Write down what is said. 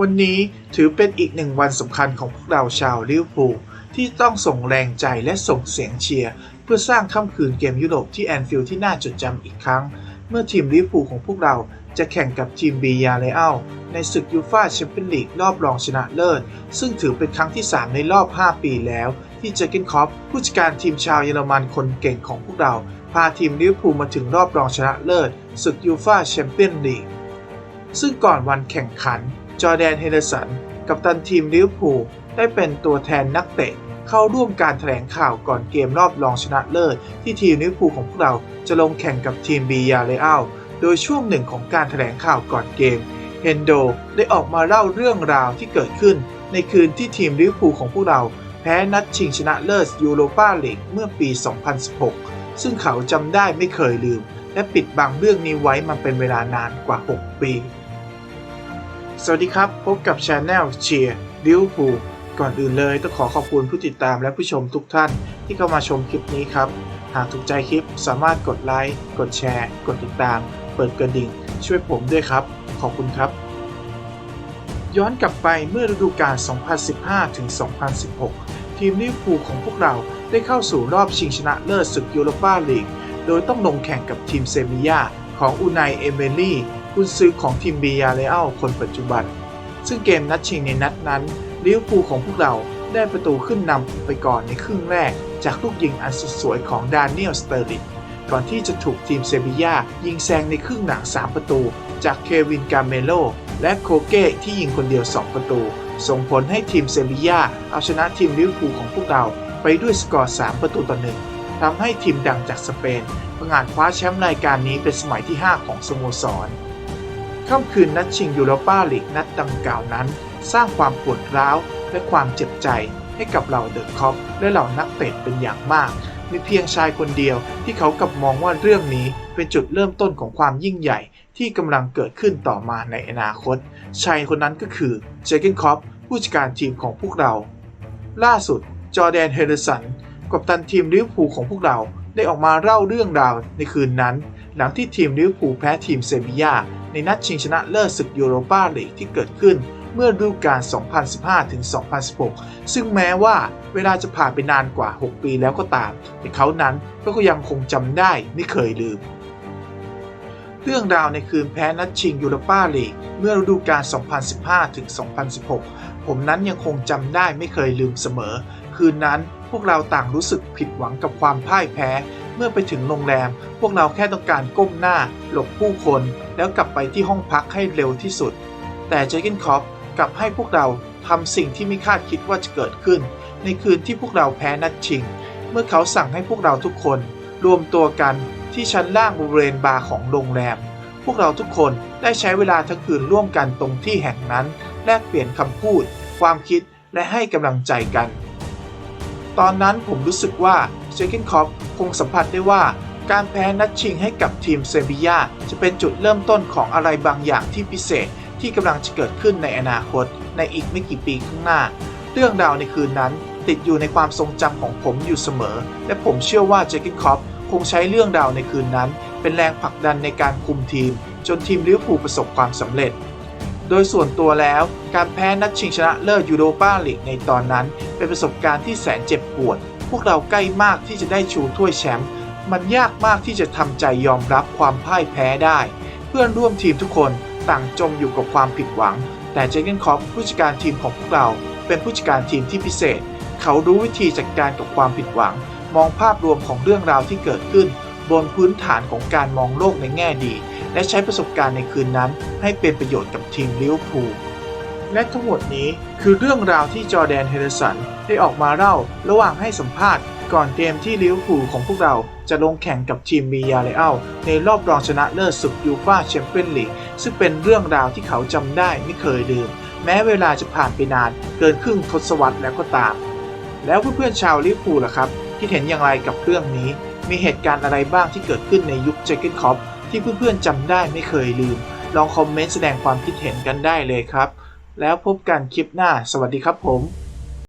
วันนี้ถือเป็นอีกหนึ่งวันสำคัญของพวกเราชาวลิเวอร์พูลที่ต้องส่งแรงใจและส่งเสียงเชียร์ เพื่อสร้างค่ำคืนเกมยุโรปที่แอนฟิลด์ที่น่าจดจำอีกครั้ง เมื่อทีมลิเวอร์พูลของพวกเราจะแข่งกับทีมบียาเลอัลในศึกยูฟ่าแชมเปี้ยนลีกรอบรองชนะเลิศ ซึ่งถือเป็นครั้งที่ 3 ในรอบ 5 ปีแล้ว ที่เจเกนคอปผู้จัดการทีมชาวเยอรมันคนเก่งของพวกเรา พาทีมลิเวอร์พูลมาถึงรอบรองชนะเลิศศึกยูฟ่าแชมเปี้ยนลีกซึ่งก่อนวันแข่งขัน จอแดนเฮเดอร์สัน กัปตันทีมลิเวอร์พูลได้เป็นตัวแทนนักเตะ เข้าร่วมการแถลงข่าวก่อนเกมรอบรองชนะเลิศ ที่ทีมลิเวอร์พูลของพวกเราจะลงแข่งกับทีมบียาเลอัลโดยช่วงหนึ่งของการแถลงข่าวก่อนเกมเฮนโดได้ออกมาเล่าเรื่องราวที่เกิดขึ้น ในคืนที่ทีมลิเวอร์พูลของพวกเรา แพ้นัดชิงชนะเลิศยูโรปาลีกเมื่อปี 2016 ซึ่งเขาจำได้ไม่เคยลืม และปิดบังเรื่องนี้ไว้มาเป็นเวลานานกว่า 6 ปี สวัสดีครับ พบกับช anel เชียร์ลิวพูก่อนอื่นเลยต้องขอขอบคุณผู้ติดตามและผู้ชมทุกท่านที่เข้ามาชมคลิปนี้ครับ หากถูกใจคลิปสามารถกดไลค์ กดแชร์ กดติดตาม เปิดกระดิ่ง ช่วยผมด้วยครับ ขอบคุณครับ ย้อนกลับไปเมื่อฤดูกาล 2015 ถึง 2016 ทีมลิเวอร์พูลของพวกเราได้เข้าสู่รอบชิงชนะเลิศศึกยูโรปาลีก โดยต้องลงแข่งกับทีมเซบียาของอูไนเอเมลี่ กุนซือของทีมบียาเลอัลคนปัจจุบัน ซึ่งเกมนัดชิงในนัดนั้นลิเวอร์พูลของพวกเราได้ประตูขึ้นนำไปก่อนในครึ่งแรก จากลูกยิงอันสุดสวยของดานิเอลสเตอร์ลิงก่อนที่จะถูกทีมเซบียายิงแซงในครึ่งหลัง 3 ประตู จากเควินกาเมโล และโคเก้ที่ยิงคนเดียว 2 ประตู ส่งผลให้ทีมเซบียาเอาชนะทีมลิเวอร์พูลของพวกเราไปด้วยสกอร์ 3 ประตูต่อหนึ่งทำให้ทีมดังจากสเปนประกาศคว้าแชมป์รายการนี้เป็นสมัยที่ 5 ของสโมสร ค่ำคืนนัดชิงยูโรปาลีกนัดดังกล่าวนั้น สร้างความปวดร้าวและความเจ็บใจให้กับเหล่าเดอะคอปและเหล่านักเตะเป็นอย่างมาก มีเพียงชายคนเดียวที่เขากลับมองว่าเรื่องนี้เป็นจุดเริ่มต้นของความยิ่งใหญ่ที่กำลังเกิดขึ้นต่อมาในอนาคต ชายคนนั้นก็คือเจเกนคอปผู้จัดการทีมของพวกเรา ล่าสุด จอแดนเฮเดอร์สัน กัปตันทีมลิเวอร์พูลของพวกเราได้ออกมาเล่าเรื่องราวในคืนนั้น หลังที่ทีมลิเวอร์พูลแพ้ทีมเซบียาในนัดชิงชนะเลิศศึกยูโรปาลีกที่เกิดขึ้นเมื่อฤดูกาล 2015-2016 ซึ่งแม้ว่าเวลาจะผ่านไปนานกว่า 6 ปีแล้วก็ตาม แต่เขานั้นก็ยังคงจำได้ไม่เคยลืม เรื่องราวในคืนแพ้นัดชิงยูโรปาลีกเมื่อฤดูกาล 2015-2016 ผมนั้นยังคงจำได้ไม่เคยลืมเสมอ คืนนั้นพวกเราต่างรู้สึกผิดหวังกับความพ่ายแพ้ เมื่อไปถึงโรงแรม พวกเราแค่ต้องการก้มหน้า หลบผู้คน แล้วกลับไปที่ห้องพักให้เร็วที่สุด แต่เจอร์เกนคอปกลับให้พวกเราทำสิ่งที่ไม่คาดคิดว่าจะเกิดขึ้น ในคืนที่พวกเราแพ้นัดชิง เมื่อเขาสั่งให้พวกเราทุกคน รวมตัวกันที่ชั้นล่างบริเวณบาร์ของโรงแรม พวกเราทุกคนได้ใช้เวลาทั้งคืนร่วมกันตรงที่แห่งนั้น แลกเปลี่ยนคำพูด ความคิดและให้กำลังใจกัน ตอนนั้นผมรู้สึกว่า เจเกนคอปคงสัมผัสได้ว่าการแพ้นัดชิงให้กับทีมเซบียาจะเป็นจุดเริ่มต้นของอะไรบางอย่างที่พิเศษที่กำลังจะเกิดขึ้นในอนาคต ในอีกไม่กี่ปีข้างหน้า เรื่องราวในคืนนั้น ติดอยู่ในความทรงจำของผมอยู่เสมอ และผมเชื่อว่าเจเกนคอปคงใช้เรื่องราวในคืนนั้น เป็นแรงผลักดันในการคุมทีม จนทีมลิเวอร์พูลประสบความสำเร็จ โดยส่วนตัวแล้ว การแพ้นัดชิงชนะเลิศยูโรปาลีกในตอนนั้น เป็นประสบการณ์ที่แสนเจ็บปวด พวกเราใกล้มากที่จะได้ชูถ้วยแชมป์มันยากมากที่จะทำใจยอมรับความพ่ายแพ้ได้ เพื่อนร่วมทีมทุกคนต่างจมอยู่กับความผิดหวัง แต่เจเกนคอปผู้จัดการทีมของพวกเรา เป็นผู้จัดการทีมที่พิเศษ เขารู้วิธีจัดการกับความผิดหวัง มองภาพรวมของเรื่องราวที่เกิดขึ้น บนพื้นฐานของการมองโลกในแง่ดี และใช้ประสบการณ์ในคืนนั้น ให้เป็นประโยชน์กับทีมลิเวอร์พูลและทั้งหมดนี้คือเรื่องราวที่จอแดนเฮเดสัน ได้ออกมาเล่าระหว่างให้สัมภาษณ์ ก่อนเกมที่ลิเวอร์พูลของพวกเราจะลงแข่งกับทีมบียาเลอัลในรอบรองชนะเลิศศึกยูฟ่าแชมเปี้ยนลีกซึ่งเป็นเรื่องราวที่เขาจำได้ไม่เคยลืม แม้เวลาจะผ่านไปนานเกินครึ่งทศวรรษแล้วก็ตาม แล้วเพื่อนๆชาวลิเวอร์พูลล่ะครับคิดเห็นอย่างไรกับเรื่องนี้ มีเหตุการณ์อะไรบ้างที่เกิดขึ้นในยุคเจเกนคอปที่เพื่อนๆจำได้ไม่เคยลืม ลองคอมเมนต์แสดงความคิดเห็นกันได้เลยครับ แล้วพบกันคลิปหน้า สวัสดีครับผม